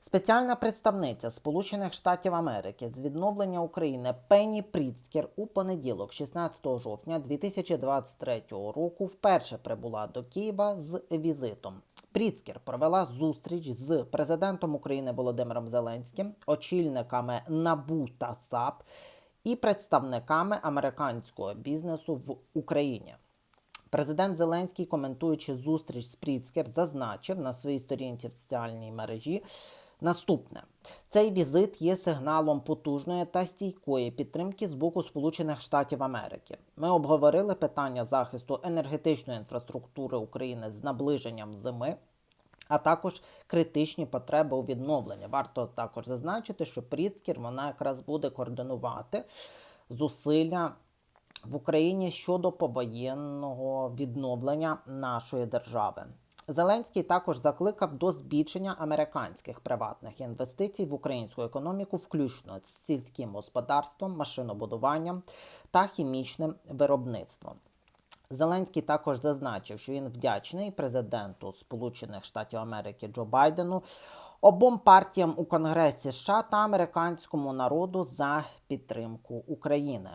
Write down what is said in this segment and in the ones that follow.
Спеціальна представниця Сполучених Штатів Америки з відновлення України Пенні Пріцкер у понеділок, 16 жовтня 2023 року, вперше прибула до Києва з візитом. Пріцкер провела зустріч з президентом України Володимиром Зеленським, очільниками НАБУ та САП і представниками американського бізнесу в Україні. Президент Зеленський, коментуючи зустріч з Пріцкер, зазначив на своїй сторінці в соціальній мережі наступне: цей візит є сигналом потужної та стійкої підтримки з боку Сполучених Штатів Америки. Ми обговорили питання захисту енергетичної інфраструктури України з наближенням зими. А також критичні потреби у відновленні. Варто також зазначити, що Пріцкер вона якраз буде координувати зусилля в Україні щодо повоєнного відновлення нашої держави. Зеленський також закликав до збільшення американських приватних інвестицій в українську економіку, включно з сільським господарством, машинобудуванням та хімічним виробництвом. Зеленський також зазначив, що він вдячний президенту Сполучених Штатів Америки Джо Байдену, обом партіям у Конгресі США та американському народу за підтримку України.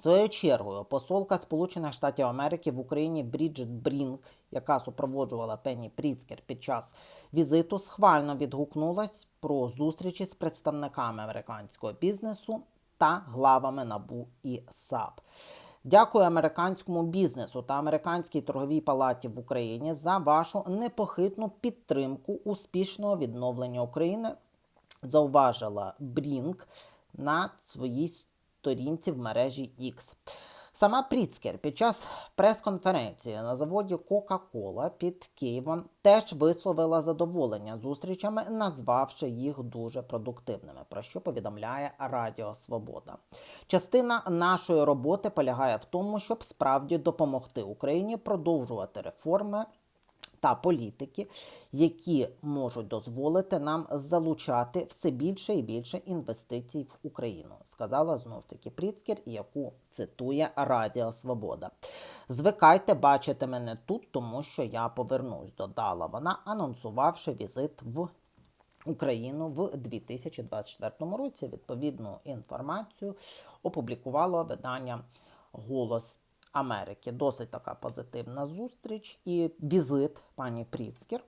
Своєю чергою, посолка Сполучених Штатів Америки в Україні Бріджит Брінк, яка супроводжувала Пенні Пріцкер під час візиту, схвально відгукнулась про зустрічі з представниками американського бізнесу та главами НАБУ і САП. Дякую американському бізнесу та американській торговій палаті в Україні за вашу непохитну підтримку успішного відновлення України, зауважила Брінк на своїй сторінці в мережі X. Сама Пріцкер під час прес-конференції на заводі Coca-Cola під Києвом теж висловила задоволення зустрічами, назвавши їх дуже продуктивними, про що повідомляє Радіо Свобода. Частина нашої роботи полягає в тому, щоб справді допомогти Україні продовжувати реформи та політики, які можуть дозволити нам залучати все більше і більше інвестицій в Україну, сказала знову ж таки Пріцкер, яку цитує Радіо Свобода. Звикайте бачити мене тут, тому що я повернусь, додала вона, анонсувавши візит в. Україну в 2024 році відповідну інформацію опублікувало видання Голос Америки. Досить така позитивна зустріч і візит пані Пріцкер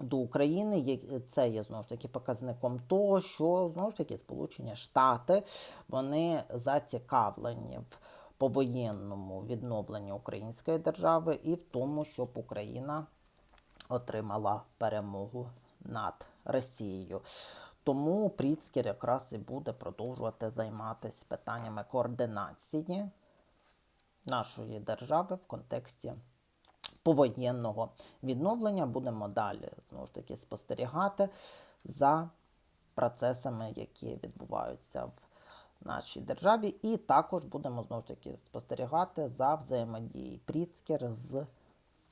до України. Це є знову ж таки показником того, що знову ж таки Сполучені Штати вони зацікавлені в повоєнному відновленні української держави і в тому, щоб Україна отримала перемогу над Росією. Тому Пріцкер якраз і буде продовжувати займатися питаннями координації нашої держави в контексті повоєнного відновлення. Будемо далі знову ж таки спостерігати за процесами, які відбуваються в нашій державі, і також будемо знову ж таки спостерігати за взаємодією Пріцкер з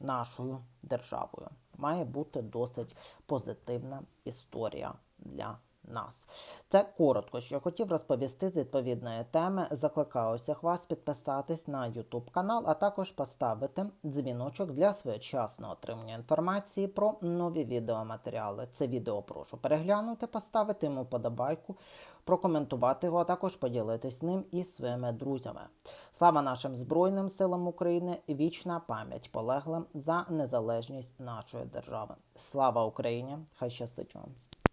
нашою державою. Має бути досить позитивна історія для нас. Це коротко, що я хотів розповісти з відповідної теми. Закликаю всіх вас підписатись на YouTube канал, а також поставити дзвіночок для своєчасного отримання інформації про нові відеоматеріали. Це відео прошу переглянути, поставити йому подобайку, прокоментувати його, а також поділитись ним із своїми друзями. Слава нашим Збройним силам України! Вічна пам'ять полеглим за незалежність нашої держави. Слава Україні! Хай щастить вам!